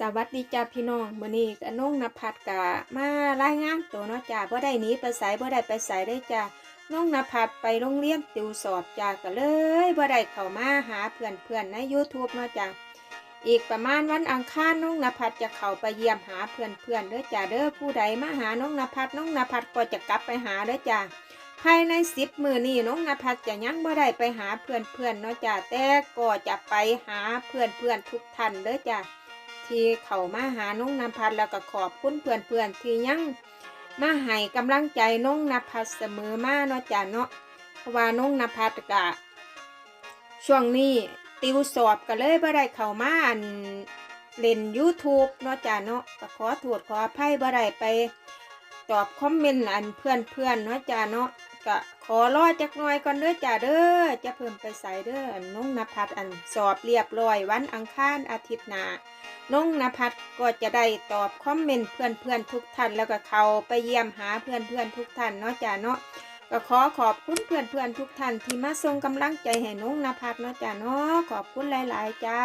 สวัสดีจ้าพี่น้องมื้อนี้ก็น้องนภัสกะมารายงานตัวเนาะจ้าบ่ได้หนีไปไสบ่ได้ไปไสได้จ้าน้องนภัสไปโรงเรียนติวสอบจ้าก็เลยบ่ได้เข้ามาหาเพื่อนๆใน YouTube เนาะจ้าอีกประมาณวันอังคารน้องนภัสจะเข้าไปเยี่ยมหาเพื่อนๆเด้อจ้าเด้อผู้ใดมาหาน้องนภัสน้องนภัสก็จะกลับไปหาเด้อจ้าภายใน10มื้อนี้น้องนภัสจะยังบ่ได้ไปหาเพื่อนๆเนาะจ้าแต่ก็จะไปหาเพื่อนๆทุกท่านเด้อจ้า ที่เขามาหาน้องนภัสแล้วก็ขอบคุณเพื่อนๆที่ยังมาให้กำลังใจน้องนภัสเสมอมาเนาะจ้ะเนาะเพราะว่าน้องนภัสกะช่วงนี้ติวสอบก็เลยบ่ได้เข้ามาอันเล่น YouTube เนาะจ้ะเนาะก็ขอโทษขออภัยบ่ได้ไป ตอบคอมเมนต์อันเพื่อนๆเนาะจ้ะเนาะก็ขอรอจักหน่อยก่อนเด้อจ้ะเด้อจะเพิ่มไปใส่เด้ออันน้องนภัสอันสอบเรียบร้อยวันอังคารอาทิตย์หน้า น้องนภัสก็จะได้ตอบคอมเมนต์เพื่อนๆทุกท่านแล้วก็เขาไปเยี่ยมหาเพื่อนๆทุกท่านเนาะจ้าเนาะก็ขอขอบคุณเพื่อนๆทุกท่านที่มาส่งกำลังใจให้น้องนภัสเนาะจ้าเนาะขอบคุณหลาย ๆ จ้า